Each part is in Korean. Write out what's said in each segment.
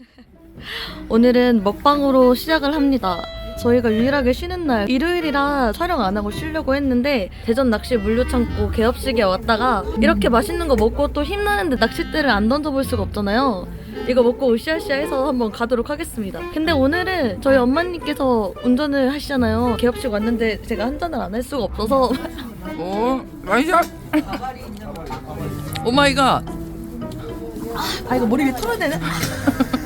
오늘은 먹방으로 시작을 합니다. 저희가 유일하게 쉬는 날 일요일이라 촬영 안 하고 쉬려고 했는데 대전 낚시 물류창고 개업식에 왔다가 이렇게 맛있는 거 먹고 또 힘나는데 낚싯대를 안 던져볼 수가 없잖아요. 이거 먹고 으쌰으쌰 해서 한번 가도록 하겠습니다. 근데 오늘은 저희 엄마님께서 운전을 하시잖아요. 개업식 왔는데 제가 한 잔을 안 할 수가 없어서 오, 맛있어. 오 마이 갓. 아 이거 머리 위에 틀어야 되네?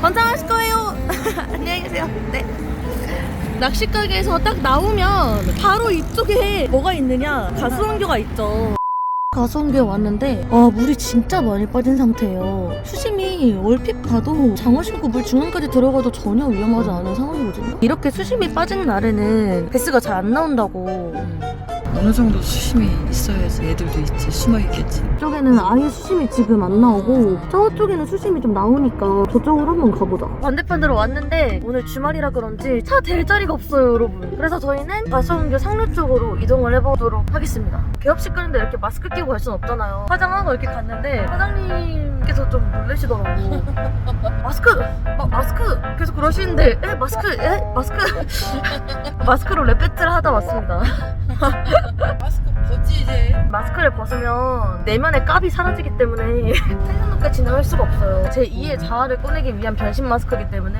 건강하실 거예요. 안녕히 계세요. 네. 낚시 가게에서 딱 나오면 바로 이쪽에 뭐가 있느냐 가수원교가 있죠. 가수원교에 왔는데 아 물이 진짜 많이 빠진 상태예요. 수심이 얼핏 봐도 장어 신고 물 중앙까지 들어가도 전혀 위험하지 않은 상황이거든요. 이렇게 수심이 빠진 날에는 베스가 잘 안 나온다고 어느 정도 수심이 있어야지 애들도 있지 숨어 있겠지. 이쪽에는 아예 수심이 지금 안 나오고 저쪽에는 수심이 좀 나오니까 저쪽으로 한번 가보자. 반대편으로 왔는데 오늘 주말이라 그런지 차 댈 자리가 없어요 여러분. 그래서 저희는 가수원교 상류 쪽으로 이동을 해보도록 하겠습니다. 개업식 가는데 이렇게 마스크 끼고 갈 순 없잖아요. 화장하고 이렇게 갔는데 사장님 께서 좀 놀라시더라고 마스크! 마, 마스크! 계속 그러시는데 에? 마스크? 에? 마스크? 마스크로 랩 배틀을 하다 왔습니다 마스크 벗지 이제. 마스크를 벗으면 내면의 깝이 사라지기 때문에 생선롭게 진행할 수가 없어요. 제 2의 자아를 꺼내기 위한 변신 마스크이기 때문에.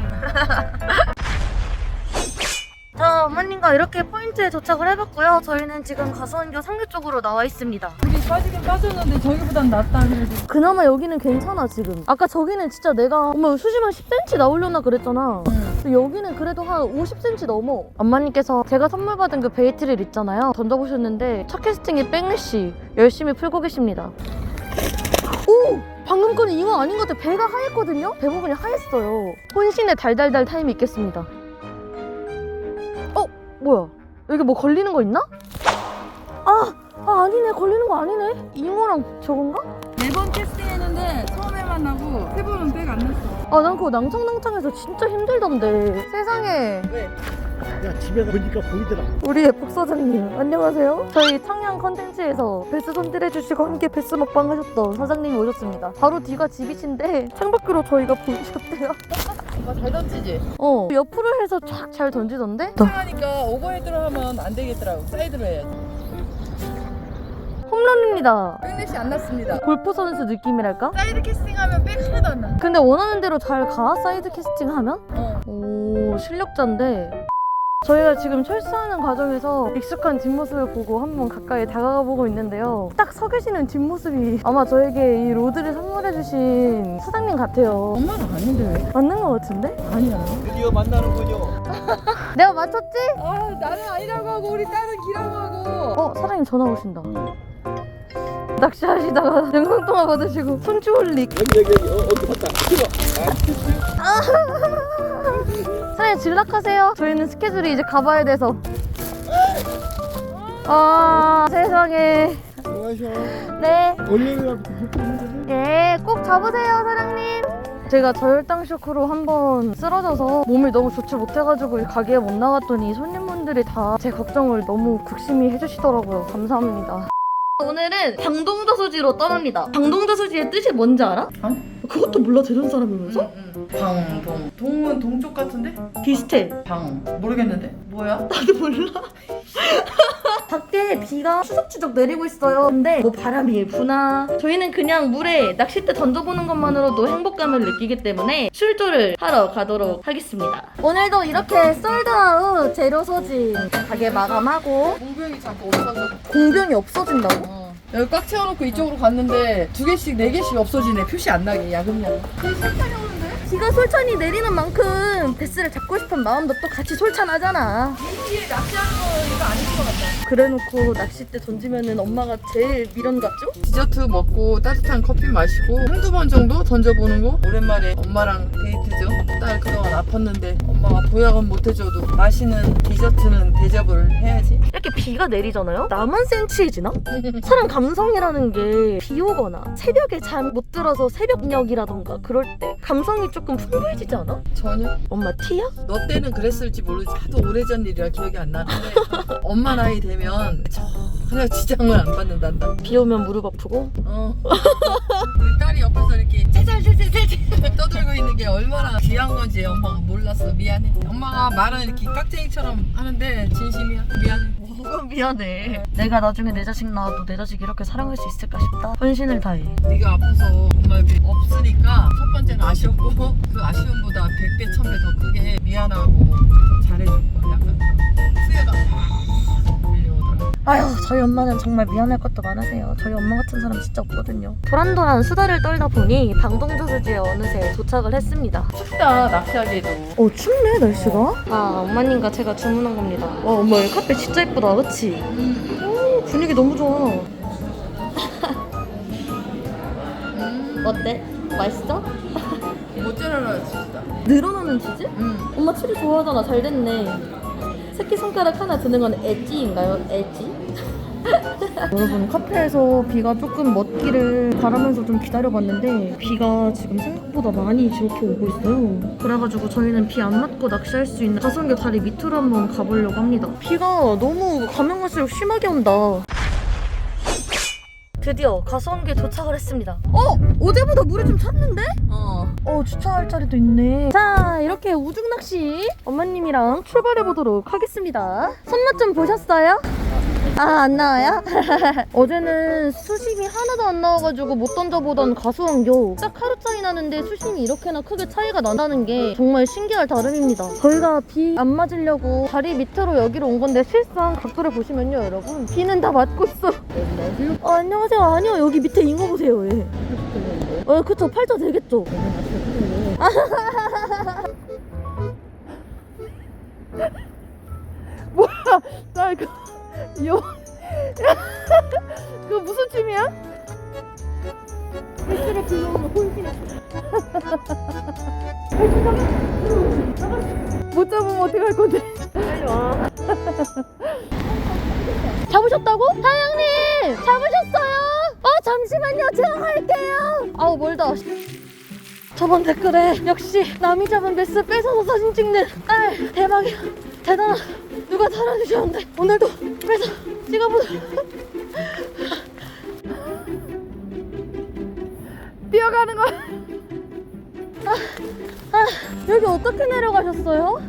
자, 어머님과 이렇게 포인트에 도착을 해봤고요. 저희는 지금 가수원교 상류 쪽으로 나와 있습니다. 우리 빠지긴 빠졌는데 저기보단 낫다 그래도. 그나마 여기는 괜찮아, 지금. 아까 저기는 진짜 내가 어머 수심 한 10cm 나오려나 그랬잖아. 근데 여기는 그래도 한 50cm 넘어. 엄마님께서 제가 선물 받은 그 베이트를 있잖아요. 던져보셨는데 첫 캐스팅이 백래시 열심히 풀고 계십니다. 오! 방금 거는 잉어 아닌 것 같아. 배가 하였거든요? 배 부분이 하였어요. 혼신의 달달달 타임이 있겠습니다. 어? 뭐야? 여기 뭐 걸리는 거 있나? 아! 아 아니네 걸리는 거 아니네 잉어랑 저건가? 네번 캐스팅했는데 처음에 만 나고 세 번은 백 안 났어. 아 난 그거 낭창낭창해서 진짜 힘들던데 세상에 야 집에서 보니까 보이더라. 우리 예폭 사장님 안녕하세요 저희 청양 컨텐츠에서 베스 손질해주시고 함께 베스 먹방 하셨던 사장님이 오셨습니다 바로 뒤가 집이신데 창밖으로 저희가 보이셨대요 오빠 잘 던지지. 어 옆으로 해서 쫙 잘 던지던데 하니까 오버헤드로 하면 안 되겠더라고. 사이드로 해야지. 홈런입니다 백넷이 안 났습니다. 골프 선수 느낌이랄까? 사이드 캐스팅하면 백 하나도 안 나. 근데 원하는 대로 잘 가? 사이드 캐스팅 하면? 어. 오 실력자인데 저희가 지금 철수하는 과정에서 익숙한 뒷모습을 보고 한번 가까이 다가가 보고 있는데요 딱 서 계시는 뒷모습이 아마 저에게 이 로드를 선물해 주신 사장님 같아요 엄마는 아닌데. 맞는 것 같은데? 아니야. 드디어 만나는군요. 내가 맞췄지? 아 나는 아니라고 하고 우리 딸은 기라고 하고. 어 사장님 전화 오신다 낚시하시다가 영상 통화 받으시고 손주 올릭 여기 여기 여기 어, 어디 봤다. 찍어. 사장님 진락하세요 저희는 스케줄이 이제 가봐야 돼서 아 세상에. 네 월요일날 있는데. 예, 꼭 잡으세요, 사장님. 제가 저혈당 쇼크로 한번 쓰러져서 몸이 너무 좋지 못해가지고 이 가게에 못 나갔더니 손님분들이 다 제 걱정을 너무 극심히 해주시더라고요. 감사합니다. 오늘은 방동저수지로 떠납니다. 방동저수지의 뜻이 뭔지 알아? 아니. 그것도 몰라 대전 사람이면서? 응, 응. 방, 동. 동은 동쪽 같은데? 비슷해. 방. 모르겠는데? 뭐야? 나도 몰라. 밖에 비가 추적추적 내리고 있어요. 근데 뭐 바람이 일부나 저희는 그냥 물에 낚싯대 던져보는 것만으로도 행복감을 느끼기 때문에 출조를 하러 가도록 하겠습니다. 오늘도 이렇게 솔드아웃 재료 소진 가게 마감하고 공병이 자꾸 없어져. 공병이 없어진다고? 어. 여기 꽉 채워놓고 이쪽으로 갔는데 두 개씩 네 개씩 없어지네. 표시 안 나게 야금야금. 비가 솔찬히 내리는 만큼 베스를 잡고 싶은 마음도 또 같이 솔찬하잖아. 이게 낚시하는 거니까 아닌 것 같다. 그래놓고 낚싯대 던지면은 엄마가 제일 미련 같죠? 디저트 먹고 따뜻한 커피 마시고 한두 번 정도 던져보는 거 오랜만에 엄마랑 데이트죠 딸 그동안 아팠는데 엄마가 보약은 못 해줘도 마시는 디저트는 대접을 해야지 이렇게 비가 내리잖아요? 나만 센치해지나? 사람 감성이라는 게 비 오거나 새벽에 잠 못 들어서 새벽녘이라던가 그럴 때 감성이 조금 풍부해지지 않아? 전혀 엄마 티야? 너 때는 그랬을지 모르지 하도 오래전 일이라 기억이 안 나는데 엄마 나이 되면 전혀 지장을 안 받는단다 비 오면 무릎 아프고 어. 우리 딸이 옆에서 이렇게 짤짤짤짤짤 떠들고 있는 게 얼마나 귀한 건지 엄마가 몰랐어 미안해 엄마가 말은 이렇게 깍쟁이처럼 하는데 진심이야? 미안해. 뭐가 미안해? 내가 나중에 내 자식 낳아도 내 자식 이렇게 사랑할 수 있을까 싶다. 헌신을 다해. 네가 아파서 엄마 여기 없으니까 첫 번째는 아쉬웠고 그 아쉬움보다. 100배 1000배 더 크게 미안하고 잘해줄 거야. 약간 후회가 막 아휴 저희 엄마는 정말 미안할 것도 많으세요 저희 엄마 같은 사람 진짜 없거든요 도란도란 수다를 떨다 보니 방동저수지에 어느새 도착을 했습니다 춥다 낚시하기에도 어 춥네 날씨가 아 엄마님과 제가 주문한 겁니다 와 엄마 여기 카페 진짜 예쁘다 그치? 오 분위기 너무 좋아 어때? 맛있어? 모짜렐라 치즈다 늘어나는 치즈? 응 엄마 치즈 좋아하잖아 잘 됐네 새끼손가락 하나 드는 건 엣지인가요? 엣지? 여러분 카페에서 비가 조금 멎기를 바라면서 좀 기다려봤는데 비가 지금 생각보다 많이 저렇게 오고 있어요 그래가지고 저희는 비 안 맞고 낚시할 수 있는 가성교 다리 밑으로 한번 가보려고 합니다 비가 너무 가면 갈수록 심하게 온다 드디어 가수원교에 도착을 했습니다 어! 어제보다 물이 좀 찼는데? 어. 어 주차할 자리도 있네 자 이렇게 우중 낚시 엄마님이랑 출발해 보도록 하겠습니다 손맛 좀 보셨어요? 아 안 나와요? 어제는 수심이 하나도 안 나와가지고 못 던져보던 가수원교 딱 하루 차이 나는데 수심이 이렇게나 크게 차이가 난다는 게 정말 신기할 따름입니다. 저희가 비 안 맞으려고 다리 밑으로 여기로 온 건데 실상 각도를 보시면요 여러분. 비는 다 맞고 있어. 어, 안녕하세요. 아니요 여기 밑에 잉어 보세요 얘. 어 그쵸. 팔자 되겠죠? 나 이거 요. 그 무슨 팀이야? 횟수를 불러오는 홀신 못 잡으면 어떡할 건데? 빨리 와 잡으셨다고? 사장님 잡으셨어요? 어 잠시만요 제가 갈게요 아우 멀다 저번 댓글에 역시 남이 잡은 베스 뺏어서 사진 찍는 딸 대박이야 대단하다 누가 달아주셨는데 오늘도 뺏어 찍어보자 뛰어가는 거. 아, 여기 어떻게 내려가셨어요?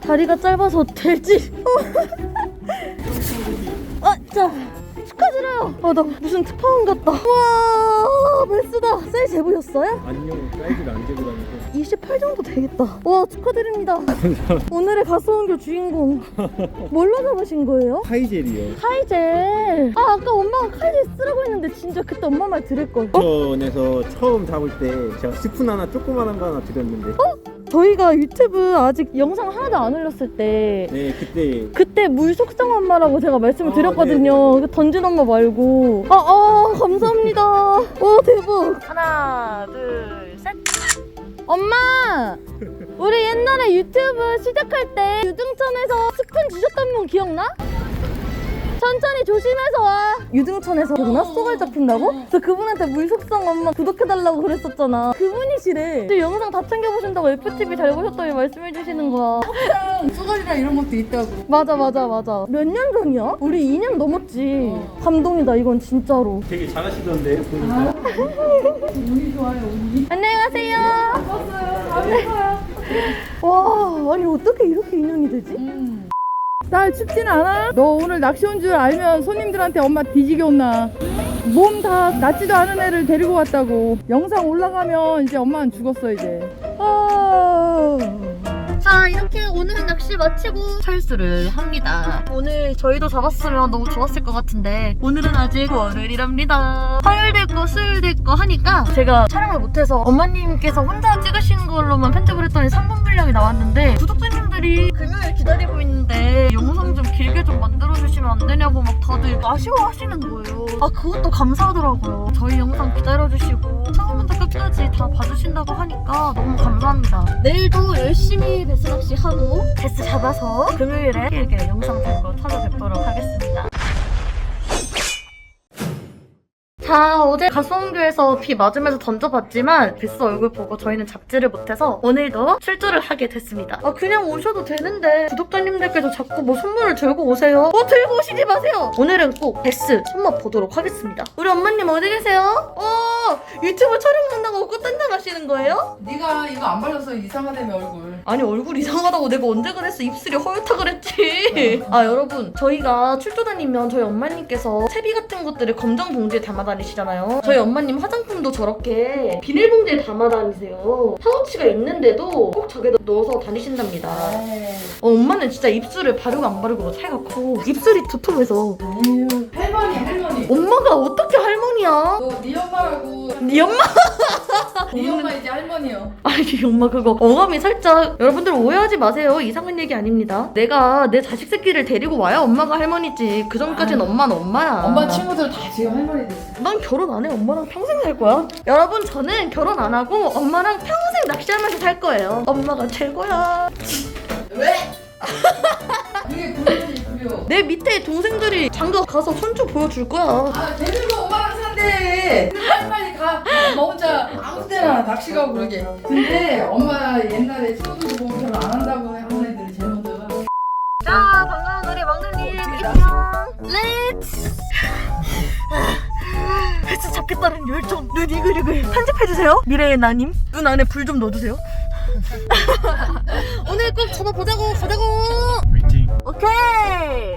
다리가 짧아서 될지. 아, 자. 아, 나 무슨 특파원 같다. 우와, 베스다. 사이즈 재보셨어요? 안녕 사이즈를 안 재고 다니고 28 정도 되겠다. 와, 축하드립니다. 오늘의 가수원교 주인공. 뭘로 잡으신 거예요? 하이젤이요 카이젤. 아, 아까 엄마가 카이젤 쓰라고 했는데 진짜 그때 엄마 말 들을걸. 전에서 처음 잡을 때 제가 스푼 하나 조그만한 거 하나 드렸는데 저희가 유튜브 아직 영상 하나도 안 올렸을 때 네 그때 그때 물 속성 엄마라고 제가 말씀을 아, 드렸거든요. 그 던진 엄마 말고. 아, 아, 감사합니다. 와, 대박. 하나, 둘, 셋. 엄마! 우리 옛날에 유튜브 시작할 때 유등천에서 스푼 주셨던 분 기억나? 천천히 조심해서 와. 유등천에서 누나 쏘갈 잡힌다고? 저 그분한테 물속성 엄마 구독해달라고 그랬었잖아. 그분이시래. 저 영상 다 챙겨보신다고 FTV 잘 보셨다고 말씀해주시는 거야. 쏘가리랑 이런 것도 있다고. 맞아 맞아 맞아 몇 년 전이야? 우리 2년 넘었지 감동이다 이건 진짜로 되게 잘하시던데 보니까 운이 좋아요 운이. 안녕하세요 왔어요. 잘했어요. 와 아니 어떻게 이렇게 인연이 되지? 딸 춥진 않아? 너 오늘 낚시 온 줄 알면 손님들한테 엄마 뒤지게 혼나. 몸 다 낫지도 않은 애를 데리고 왔다고. 영상 올라가면 이제 엄마는 죽었어 이제. 아... 자 이렇게 오늘 낚시 마치고 철수를 합니다 오늘 저희도 잡았으면 너무 좋았을 것 같은데 오늘은 아직 월요일이랍니다 화요일도 있고 수요일도 있고 하니까 제가 촬영을 못해서 엄마님께서 혼자 찍으신 걸로만 편집을 했더니 3분 분량이 나왔는데 구독자님 들이 금요일 기다리고 있는데 영상 좀 길게 좀 만들어주시면 안 되냐고 막 다들 아쉬워하시는 거예요. 아 그것도 감사하더라고요. 저희 영상 기다려주시고 처음부터 끝까지 다 봐주신다고 하니까 너무 감사합니다. 내일도 열심히 베스 낚시 하고 베스 잡아서 금요일에 길게 영상 들고 찾아뵙도록 하겠습니다 자, 어제 가수원교에서 비 맞으면서 던져봤지만 베스 얼굴 보고 저희는 잡지를 못해서 오늘도 출조를 하게 됐습니다. 아, 그냥 오셔도 되는데 구독자님들께서 자꾸 뭐 선물을 들고 오세요. 뭐 들고 오시지 마세요. 오늘은 꼭 베스 손맛 보도록 하겠습니다. 우리 엄마님 어디 계세요? 어, 유튜브 촬영한다고 꽃단장 하시는 거예요? 네가 이거 안 발라서 이상하다며 얼굴. 아니 얼굴 이상하다고 내가 언제 그랬어 입술이 허옇다 그랬지 아 여러분 저희가 출조 다니면 저희 엄마님께서 채비 같은 것들을 검정 봉지에 담아 다 니시잖아요. 저희 엄마님 화장품도 저렇게 비닐봉지에 담아 다니세요. 파우치가 있는데도 꼭 저기다 넣어서 다니신답니다. 어, 엄마는 진짜 입술을 바르고 안 바르고 차이가 커. 입술이 두툼해서. 에휴, 할머니 할머니. 엄마가 어떻게 할머니야 너네 엄마라고. 네 엄마 네 엄마 이제 할머니요. 아니 엄마 그거 어감이 살짝 여러분들 오해하지 마세요 이상한 얘기 아닙니다 내가 내 자식 새끼를 데리고 와야 엄마가 할머니지 그 전까진 아. 엄마는 엄마야 엄마 친구들 다 지금 할머니 됐어. 난 결혼 안 해 엄마랑 평생 살 거야 여러분 저는 결혼 안 하고 엄마랑 평생 낚시하면서 살 거예요 엄마가 최고야 왜? 그게 구려지 구려. 내 밑에 동생들이 장가 가서 손주 보여줄 거야 아 걔들도 엄마랑 산대. 빨리 빨리 가. 엄마 혼자 아무 데나 낚시 가고 그러게. 근데 엄마 옛날에 친구들 보고 결혼 안 한다고 하는 애들이 제일 먼저 가. 자 반가운 우리 막내님 안녕 렛츠 헬스 잡겠다는 열정 눈 이글이글 편집해주세요 미래의 나님 눈 안에 불 좀 넣어주세요 오늘 꼭 잡아보자고 가자고 오케이.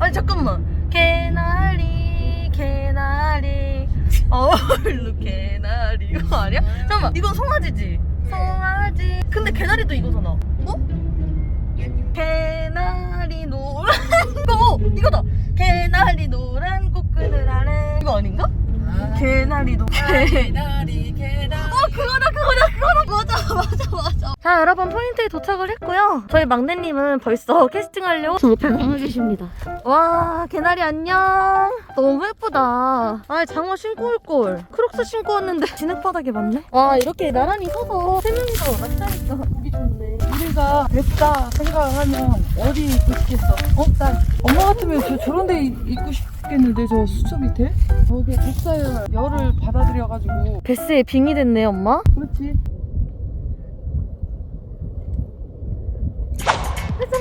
아니 잠깐만. 개나리 개나리. 어울루 개나리. 이거 아니야? 잠깐만. 이건 송아지지. 송아지. 근데 개나리도 이거잖아. 어? 개나리 노란 이거. 이거다. 개나리 노란 꽃 그늘 아래. 이거 아닌가? 개나리 노 개나리 개나리. 어 그거다 그거다 그거다 맞아 맞아 맞아 자 여러분 포인트에 도착을 했고요. 저희 막내님은 벌써 캐스팅하려고 옆에 나와 계십니다. 와 개나리 안녕. 너무 예쁘다. 아 장어 신고 올걸 크록스 신고 왔는데. 진흙바닥에 맞네? 와 이렇게 나란히 서서 세 명이서 낚시하니까. 보기 좋네. 우리가 뵙다 생각을 하면 어디 있고 싶겠어? 어? 난 엄마 같으면 저, 저런 데 있- 있고 싶겠는데 저 수초 밑에? 저게 뱃살 열을 받아들여가지고. 베스에 빙이 됐네 엄마? 그렇지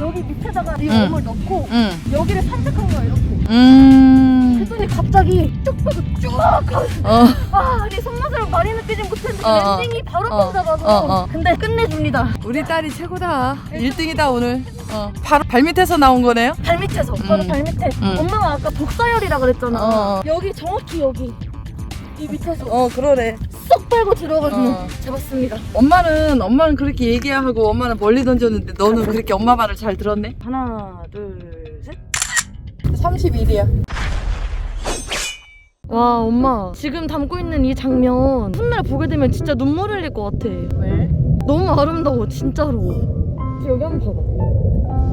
여기 밑에다가 이 응. 몸을 넣고 응. 여기를 산책한 거야 이렇게 음. 그랬더니 갑자기 쭉 빼고 쭉 가서 어. 아, 아니 손맛으로 많이 느끼진 못했는데 어, 어. 엔딩이 바로 어, 뻗어가서 어, 어. 근데 끝내줍니다 우리 딸이 최고다. 1등이다 오늘. 어. 바로 발밑에서 나온 거네요? 발밑에서 바로 음. 발밑에 음. 엄마가 아까 복사열이라 그랬잖아 어, 어. 여기 정확히 여기 이 밑에서 어 그러네. 쏙 빨고 들어가서 어. 잡았습니다. 엄마는 엄마는 그렇게 얘기하고 엄마는 멀리 던졌는데 너는 그렇게 엄마 말을 잘 들었네. 하나 둘 셋. 31이야. 와 엄마. 지금 담고 있는 이 장면 훗날 보게 되면 진짜 눈물 흘릴 것 같아. 왜? 너무 아름다워 진짜로. 여기 한번 봐봐.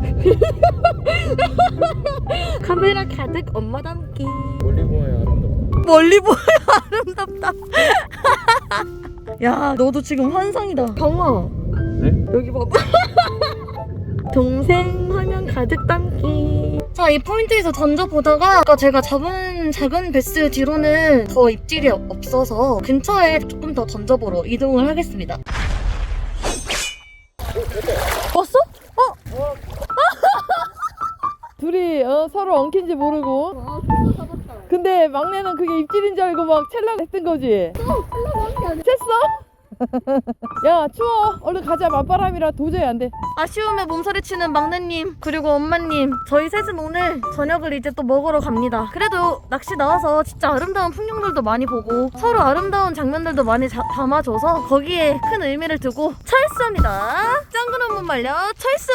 카메라 가득 엄마 담기 보아야 아름답다 멀리 보여 아름답다 야 너도 지금 환상이다 강화 네? 여기 봐봐 동생 화면 가득 담기 자 이 포인트에서 던져보다가 아까 제가 잡은 작은 베스 뒤로는 더 입질이 없어서 근처에 조금 더 던져보러 이동을 하겠습니다 왔어? 어? 둘이 어, 서로 엉킨지 모르고. 근데 막내는 그게 입질인 줄 알고 막 찰랑 했던 거지. 챘어? 야 추워. 얼른 가자. 맞바람이라 도저히 안 돼. 아쉬움에 몸서리치는 막내님 그리고 엄마님 저희 셋은 오늘 저녁을 이제 또 먹으러 갑니다 그래도 낚시 나와서 진짜 아름다운 풍경들도 많이 보고 서로 아름다운 장면들도 많이 자- 담아줘서 거기에 큰 의미를 두고 철수합니다 짱구는 못 말려 철수